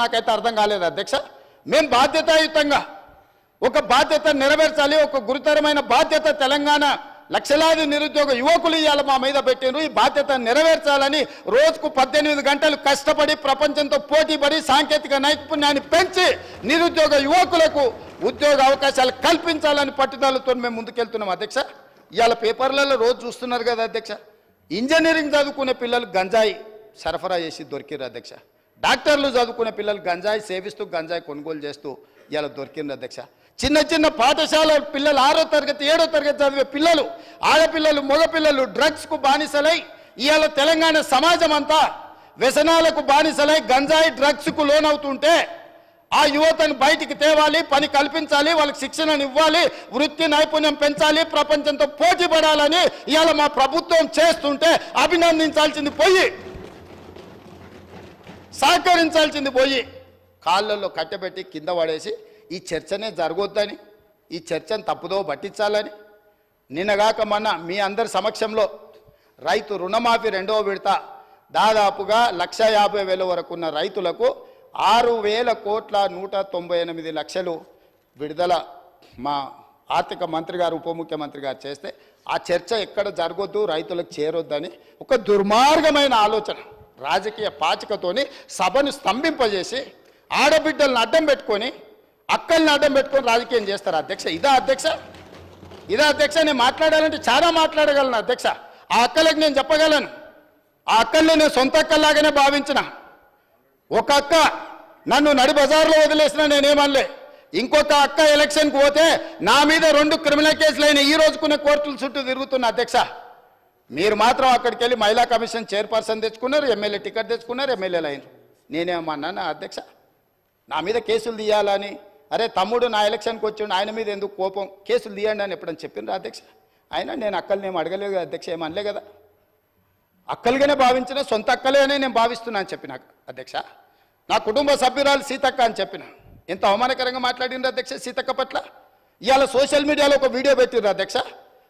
నాకైతే అర్థం కాలేదు అధ్యక్ష. మేము బాధ్యతాయుతంగా ఒక బాధ్యత నెరవేర్చాలి ఒక గురుతరమైన బాధ్యత తెలంగాణ లక్షలాది నిరుద్యోగ యువకులు ఇవాళ మా మీద పెట్టినారు ఈ బాధ్యత నెరవేర్చాలని రోజుకు పద్దెనిమిది గంటలు కష్టపడి ప్రపంచంతో పోటీపడి సాంకేతిక నైపుణ్యాన్ని పెంచి నిరుద్యోగ యువకులకు ఉద్యోగ అవకాశాలు కల్పించాలని పట్టుదలతో మేము ముందుకెళ్తున్నాం అధ్యక్ష. ఇవాళ పేపర్లలో రోజు చూస్తున్నారు కదా అధ్యక్ష. ఇంజనీరింగ్ చదువుకునే పిల్లలు గంజాయి సరఫరా చేసి దొరికిరు అధ్యక్ష. డాక్టర్లు చదువుకునే పిల్లలు గంజాయి సేవిస్తూ గంజాయి కొనుగోలు చేస్తూ ఇలా దొరికింది అధ్యక్ష. చిన్న చిన్న పాఠశాల పిల్లలు ఆరో తరగతి ఏడో తరగతి చదివే పిల్లలు ఆడపిల్లలు మగపిల్లలు డ్రగ్స్కు బానిసలై ఇవాళ తెలంగాణ సమాజం అంతా వ్యసనాలకు బానిసలై గంజాయి డ్రగ్స్కు లోనవుతుంటే ఆ యువతను బయటికి తేవాలి పని కల్పించాలి వాళ్ళకి శిక్షణను ఇవ్వాలి వృత్తి నైపుణ్యం పెంచాలి ప్రపంచంతో పోటీ పడాలని ఇవాళ మా ప్రభుత్వం చేస్తుంటే అభినందించాల్సింది పోయి సహకరించాల్సింది పోయి కాళ్ళల్లో కట్టబెట్టి కింద పడేసి ఈ చర్చనే జరగొద్దని ఈ చర్చను తప్పుదో పట్టించాలని నిన్నగాక మొన్న మీ అందరి సమక్షంలో రైతు రుణమాఫీ రెండవ విడత దాదాపుగా లక్ష యాభై వేల వరకు ఉన్న రైతులకు ఆరు వేల కోట్ల నూట తొంభై ఎనిమిది లక్షలు విడుదల మా ఆర్థిక మంత్రి గారు ఉప ముఖ్యమంత్రి గారు చేస్తే ఆ చర్చ ఎక్కడ జరగొద్దు రైతులకు చేరొద్దని ఒక దుర్మార్గమైన ఆలోచన. రాజకీయ పాచికతోని సభను స్తంభింపజేసి ఆడబిడ్డలను అడ్డం పెట్టుకొని అక్కల్ని అడ్డం పెట్టుకొని రాజకీయం చేస్తారు అధ్యక్ష. ఇదా అధ్యక్ష? ఇదా అధ్యక్ష? నేను మాట్లాడాలంటే చాలా మాట్లాడగలను అధ్యక్ష. ఆ అక్కలకు నేను చెప్పగలను. ఆ అక్కల్ని నేను సొంత అక్కల్లాగానే భావించిన. ఒక అక్క నన్ను నడి బజార్లో వదిలేసిన నేనేమనలే. ఇంకొక అక్క ఎలక్షన్కి పోతే నా మీద రెండు క్రిమినల్ కేసులు అయిన ఈ రోజుకున్న కోర్టుల చుట్టూ తిరుగుతున్న అధ్యక్ష. మీరు మాత్రం అక్కడికి వెళ్ళి మహిళా కమిషన్ చైర్పర్సన్ తెచ్చుకున్నారు ఎమ్మెల్యే టికెట్ తెచ్చుకున్నారు ఎమ్మెల్యేలు అయినారు నేనేమన్నానా అధ్యక్ష. నా మీద కేసులు తీయాలని. అరే తమ్ముడు నా ఎలక్షన్కి వచ్చిండు ఆయన మీద ఎందుకు కోపం? కేసులు తీయండి అని ఎప్పుడని చెప్పిండ్రు అధ్యక్ష? అయినా నేను అక్కల్ని అడగలేదు అధ్యక్ష ఏమనలే కదా? అక్కలుగానే భావించిన సొంత అక్కలే అని నేను భావిస్తున్నా అని చెప్పిన అధ్యక్ష. నా కుటుంబ సభ్యురాలు సీతక్క అని చెప్పిన. ఎంత అవమానకరంగా మాట్లాడిండ్రు అధ్యక్ష సీతక్క పట్ల? ఇవాళ సోషల్ మీడియాలో ఒక వీడియో పెట్టిర్రు అధ్యక్ష?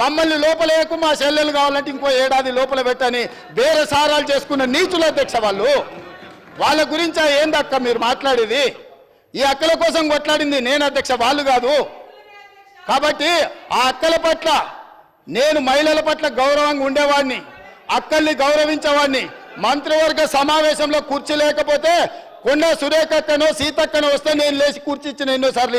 మమ్మల్ని లోపలేయకు మా చెల్లెలు కావాలంటే ఇంకో ఏడాది లోపల పెట్టని వేరే సారాలు చేసుకున్న నీచుల అధ్యక్ష వాళ్ళు. వాళ్ళ గురించి ఏందక్క మీరు మాట్లాడేది? ఈ అక్కల కోసం కొట్లాడింది నేను అధ్యక్ష వాళ్ళు కాదు. కాబట్టి ఆ అక్కల పట్ల నేను మహిళల పట్ల గౌరవంగా ఉండేవాడిని అక్కల్ని గౌరవించేవాడిని. మంత్రివర్గ సమావేశంలో కుర్చీ లేకపోతే కొండ సురేఖక్కనో సీతక్కనో వస్తే నేను లేచి కూర్చి ఇచ్చిన ఎన్నోసార్లు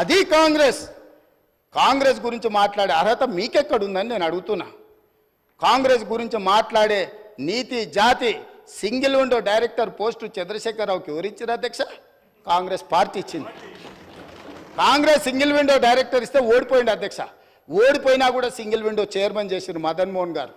అది కాంగ్రెస్. కాంగ్రెస్ గురించి మాట్లాడే అర్హత మీకెక్కడుందని నేను అడుగుతున్నా. కాంగ్రెస్ గురించి మాట్లాడే నీతి జాతి సింగిల్ విండో డైరెక్టర్ పోస్టు చంద్రశేఖరరావుకి ఎవరిచ్చారు అధ్యక్ష? కాంగ్రెస్ పార్టీ ఇచ్చింది. కాంగ్రెస్ సింగిల్ విండో డైరెక్టర్ ఇస్తే ఓడిపోయింది అధ్యక్ష. ఓడిపోయినా కూడా సింగిల్ విండో చైర్మన్ చేసిన మదన్ మోహన్ గారు.